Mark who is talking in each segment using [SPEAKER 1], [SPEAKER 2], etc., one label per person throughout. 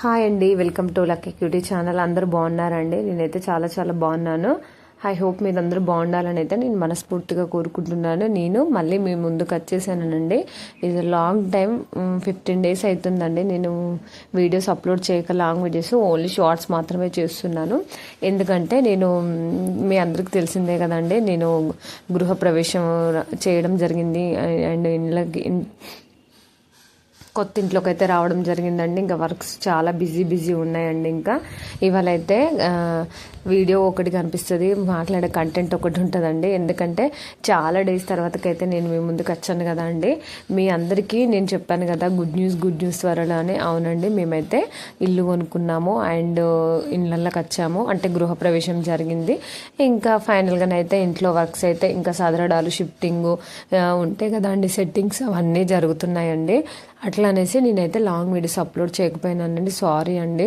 [SPEAKER 1] Hi అండి welcome to lucky cutie channel అందరూ బాగున్నారండి? నేనైతే చాలా చాలా బాగున్నాను. ఐ హోప్ మీరు అందరూ బాగుండాలని అయితే నేను మనస్ఫూర్తిగా కోరుకుంటున్నాను. నేను మళ్ళీ మీ ముందుకు వచ్చేసానండి. ఇది లాంగ్ టైం ఫిఫ్టీన్ డేస్ అవుతుందండి. నేను వీడియోస్ అప్లోడ్ చేయక లాంగ్ వీడియోస్ ఓన్లీ షార్ట్స్ మాత్రమే చేస్తున్నాను. ఎందుకంటే నేను mm, మీ అందరికి తెలిసిందే కదండి. నేను గృహప్రవేశం చేయడం జరిగింది. అండ్ ఇండ్లకి కొత్త ఇంట్లోకి అయితే రావడం జరిగిందండి. ఇంకా వర్క్స్ చాలా బిజీ బిజీ ఉన్నాయండి ఇంకా. ఇవాళ అయితే వీడియో ఒకటి కనిపిస్తుంది. మాట్లాడే కంటెంట్ ఒకటి ఉంటుందండి. ఎందుకంటే చాలా డేస్ తర్వాతకైతే నేను మీ ముందుకు వచ్చాను కదా అండి. మీ అందరికీ నేను చెప్పాను కదా గుడ్ న్యూస్ గుడ్ న్యూస్ త్వరలో అని. అవునండి మేమైతే ఇల్లు కొనుక్కున్నాము అండ్ ఇళ్ళకి వచ్చాము. అంటే గృహప్రవేశం జరిగింది. ఇంకా ఫైనల్గానైతే ఇంట్లో వర్క్స్ అయితే ఇంకా సదరడాలు షిఫ్టింగ్ ఉంటాయి కదా అండి సెట్టింగ్స్ అవన్నీ జరుగుతున్నాయండి. అట్లా అనేసి నేనైతే లాంగ్ వీడియోస్ అప్లోడ్ చేయకపోయినానండి. సారీ అండి.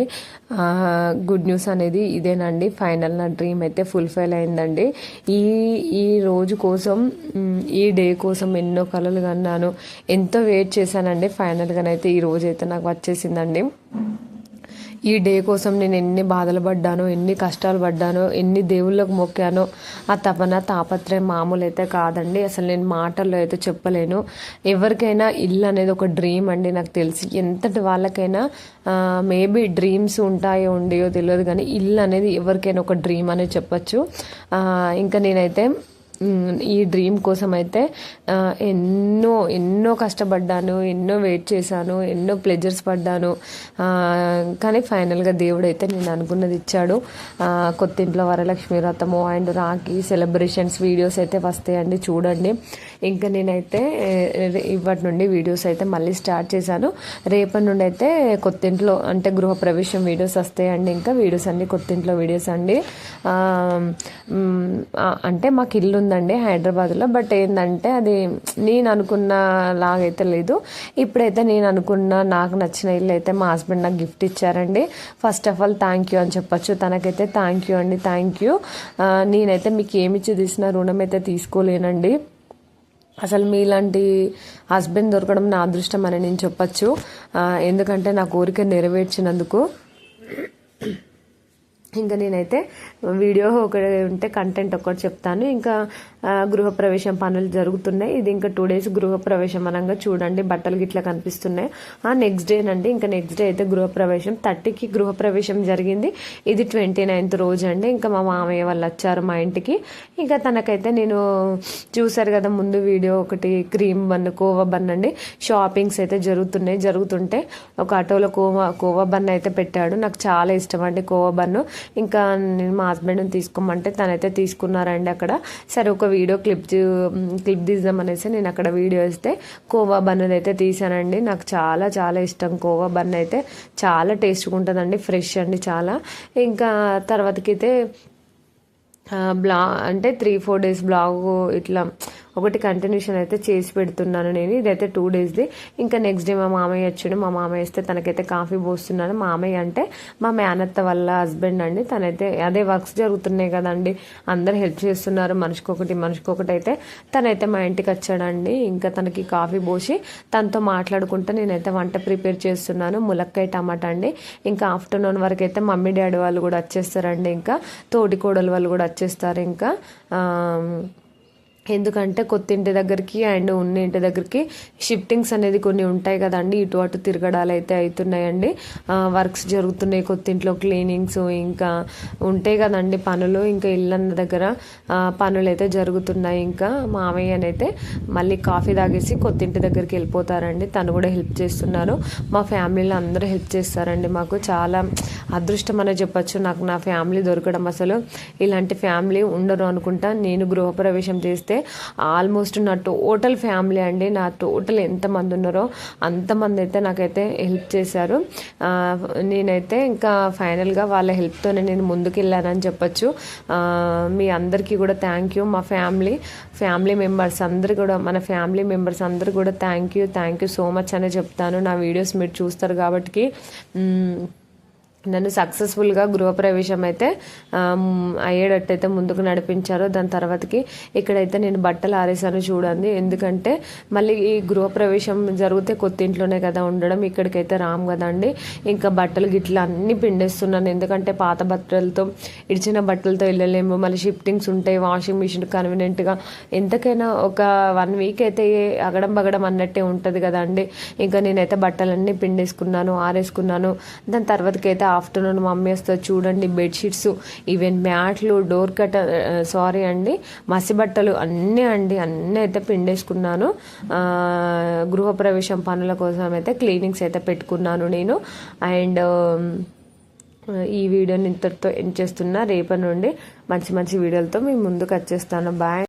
[SPEAKER 1] గుడ్ న్యూస్ అనేది ఇదేనండి. ఫైనల్ నా డ్రీమ్ అయితే ఫుల్ఫిల్ అయిందండి. ఈ ఈ రోజు కోసం ఈ డే కోసం ఎన్నో కళలు కన్నాను. ఎంతో వెయిట్ చేశానండి. ఫైనల్గానైతే ఈ రోజు అయితే నాకు వచ్చేసిందండి. ఈ డే కోసం నేను ఎన్ని బాధలు పడ్డానో ఎన్ని కష్టాలు పడ్డానో ఎన్ని దేవుళ్ళకు మొక్కానో ఆ తపన తాపత్రయం మామూలు అయితే కాదండి. అసలు నేను మాటల్లో అయితే చెప్పలేను. ఎవరికైనా ఇల్లు అనేది ఒక డ్రీమ్ అండి నాకు తెలిసి. ఎంతటి వాళ్ళకైనా మేబీ డ్రీమ్స్ ఉంటాయో ఉండేయో తెలియదు కానీ ఇల్లు అనేది ఎవరికైనా ఒక డ్రీమ్ అనేది చెప్పచ్చు. ఇంకా నేనైతే ఈ డ్రీమ్ కోసం అయితే ఎన్నో ఎన్నో కష్టపడ్డాను ఎన్నో వెయిట్ చేశాను ఎన్నో ప్లెజర్స్ పడ్డాను. కానీ ఫైనల్గా దేవుడు అయితే నేను అనుకున్నది ఇచ్చాడు. కొత్త ఇంట్లో వరలక్ష్మి వ్రతము అండ్ రాఖీ సెలబ్రేషన్స్ వీడియోస్ అయితే వస్తాయండి చూడండి. ఇంకా నేనైతే ఇప్పటి నుండి వీడియోస్ అయితే మళ్ళీ స్టార్ట్ చేశాను. రేపటి నుండి అయితే కొత్త ఇంట్లో అంటే గృహప్రవేశం వీడియోస్ వస్తాయండి ఇంకా. వీడియోస్ అన్ని కొత్త ఇంట్లో వీడియోస్ అండి. అంటే మాకు ఇల్లు ఉంది ఉందండి హైదరాబాద్లో. బట్ ఏంటంటే అది నేను అనుకున్న లాగైతే లేదు. ఇప్పుడైతే నేను అనుకున్న నాకు నచ్చిన ఇల్లు అయితే మా హస్బెండ్ నాకు గిఫ్ట్ ఇచ్చారండి. First of all thank you అని చెప్పొచ్చు. తనకైతే థ్యాంక్ యూ అండి. థ్యాంక్ యూ నేనైతే మీకు ఏమిచ్చి తీసిన రుణం అయితే తీసుకోలేనండి. అసలు మీలాంటి హస్బెండ్ దొరకడం నా అదృష్టం అని నేను చెప్పచ్చు. ఎందుకంటే నా కోరిక నెరవేర్చినందుకు. ఇంకా నేనైతే వీడియో ఒకటి ఉంటే కంటెంట్ ఒకటి చెప్తాను. ఇంకా గృహప్రవేశం పనులు జరుగుతున్నాయి. ఇది ఇంకా టూ డేస్ గృహప్రవేశం అనగా చూడండి. బట్టలు గిట్లా కనిపిస్తున్నాయి. ఆ నెక్స్ట్ డే అండి ఇంకా నెక్స్ట్ డే అయితే గృహప్రవేశం థర్టీకి గృహప్రవేశం జరిగింది. ఇది ట్వంటీ నైన్త్ రోజు అండి. ఇంకా మా మామయ్య వాళ్ళు వచ్చారు మా ఇంటికి. ఇంకా తనకైతే నేను చూసారు కదా ముందు వీడియో ఒకటి క్రీమ్ బన్ కోవా బన్ అండి. షాపింగ్స్ అయితే జరుగుతున్నాయి. జరుగుతుంటే ఒక ఆటోలో కోవా కోవా బన్ అయితే పెట్టాడు. నాకు చాలా ఇష్టం అండి కోవా బన్ను. ఇంకా నేను మా హస్బెండ్ని తీసుకోమంటే తనైతే తీసుకున్నారండి అక్కడ. సరే ఒక వీడియో క్లిప్ క్లిప్ తీద్దాం అనేసి నేను అక్కడ వీడియో ఇస్తే కోవా బన్ అయితే తీసానండి. నాకు చాలా చాలా ఇష్టం కోవా బన్ అయితే. చాలా టేస్ట్గా ఉంటుందండి ఫ్రెష్ అండి చాలా. ఇంకా తర్వాతకైతే బ్లా అంటే త్రీ ఫోర్ డేస్ బ్లాగ్ ఇట్లా ఒకటి కంటిన్యూషన్ అయితే చేసి పెడుతున్నాను నేను. ఇదైతే టూ డేస్ది ఇంకా నెక్స్ట్ డే మా మామయ్య వచ్చాడు. మా మామయ్య వస్తే తనకైతే కాఫీ పోస్తున్నాను మామయ్య అంటే మా మేనత్త వాళ్ళ హస్బెండ్ అండి. తనైతే అదే వర్క్స్ జరుగుతున్నాయి కదండి. అందరు హెల్ప్ చేస్తున్నారు. మనిషికొకటి మనిషికొకటి అయితే తనైతే మా ఇంటికి వచ్చాడండి. ఇంకా తనకి కాఫీ పోసి తనతో మాట్లాడుకుంటూ నేనైతే వంట ప్రిపేర్ చేస్తున్నాను. ములక్కాయ టమాటా అండి. ఇంకా ఆఫ్టర్నూన్ వరకు అయితే మమ్మీ డాడీ వాళ్ళు కూడా వచ్చేస్తారండి. ఇంకా తోటి కోడలు వాళ్ళు కూడా వచ్చేస్తారు. ఇంకా ఎందుకంటే కొత్త ఇంటి దగ్గరికి అండ్ ఉన్న ఇంటి దగ్గరికి షిఫ్టింగ్స్ అనేది కొన్ని ఉంటాయి కదండి. ఇటు అటు తిరగడాలు అయితే అవుతున్నాయండి. వర్క్స్ జరుగుతున్నాయి కొత్త ఇంట్లో క్లీనింగ్స్ ఇంకా ఉంటాయి కదండి పనులు. ఇంకా ఇళ్ళన్న దగ్గర పనులు అయితే జరుగుతున్నాయి. ఇంకా మామయ్యనైతే మళ్ళీ కాఫీ తాగేసి కొత్త ఇంటి దగ్గరికి వెళ్ళిపోతారండి. తను కూడా హెల్ప్ చేస్తున్నారు. మా ఫ్యామిలీలో అందరూ హెల్ప్ చేస్తారండి మాకు. చాలా అదృష్టం అనే చెప్పచ్చు. నాకు నా ఫ్యామిలీ దొరకడం అసలు. ఇలాంటి ఫ్యామిలీ ఉండరు అనుకుంటా. నేను గృహప్రవేశం చేస్తే అయితే ఆల్మోస్ట్ నా టోటల్ ఫ్యామిలీ అండి నా టోటల్ ఎంతమంది ఉన్నారో అంతమంది అయితే నాకైతే హెల్ప్ చేశారు. నేనైతే ఇంకా ఫైనల్గా వాళ్ళ హెల్ప్తోనే నేను ముందుకు వెళ్ళానని చెప్పచ్చు. మీ అందరికీ కూడా థ్యాంక్ యూ. మా ఫ్యామిలీ ఫ్యామిలీ మెంబర్స్ అందరు కూడా మన ఫ్యామిలీ మెంబర్స్ అందరు కూడా thank you thank you so much అనే చెప్తాను. నా వీడియోస్ మీరు చూస్తారు కాబట్టి నన్ను సక్సెస్ఫుల్గా గృహప్రవేశం అయితే అయ్యేటట్టు అయ్యేటట్టయితే ముందుకు నడిపించారు. దాని తర్వాతకి ఇక్కడైతే నేను బట్టలు ఆరేసాను చూడండి. ఎందుకంటే మళ్ళీ ఈ గృహప్రవేశం జరిగితే కొత్త ఇంట్లోనే కదా ఉండడం ఇక్కడికైతే రామ్ కదండి ఇంకా బట్టలు గిట్ల అన్నీ పిండేస్తున్నాను. ఎందుకంటే పాత బట్టలతో ఇడిచిన బట్టలతో వెళ్ళలేము. మళ్ళీ షిఫ్టింగ్స్ ఉంటాయి వాషింగ్ మిషన్ కన్వీనియంట్గా. ఎంతకైనా ఒక వన్ వీక్ అయితే అగడం బగడం అన్నట్టే ఉంటుంది కదండి ఇంకా నేనైతే బట్టలన్నీ పిండేసుకున్నాను ఆరేసుకున్నాను. దాని తర్వాతకి అయితే ఆఫ్టర్నూన్ మమ్మీ వస్తే చూడండి బెడ్షీట్స్ ఈవెన్ మ్యాట్లు డోర్ కట్ సారీ అండి మసి బట్టలు అన్నీ అండి అన్నీ అయితే పిండేసుకున్నాను. గృహప్రవేశం పనుల కోసం అయితే క్లీనింగ్స్ అయితే పెట్టుకున్నాను నేను. అండ్ ఈ వీడియోని ఇంతటితో ఎండ్ చేస్తున్నా. రేపటి నుండి మంచి మంచి వీడియోలతో మీ ముందుకు వచ్చేస్తాను. బాయ్.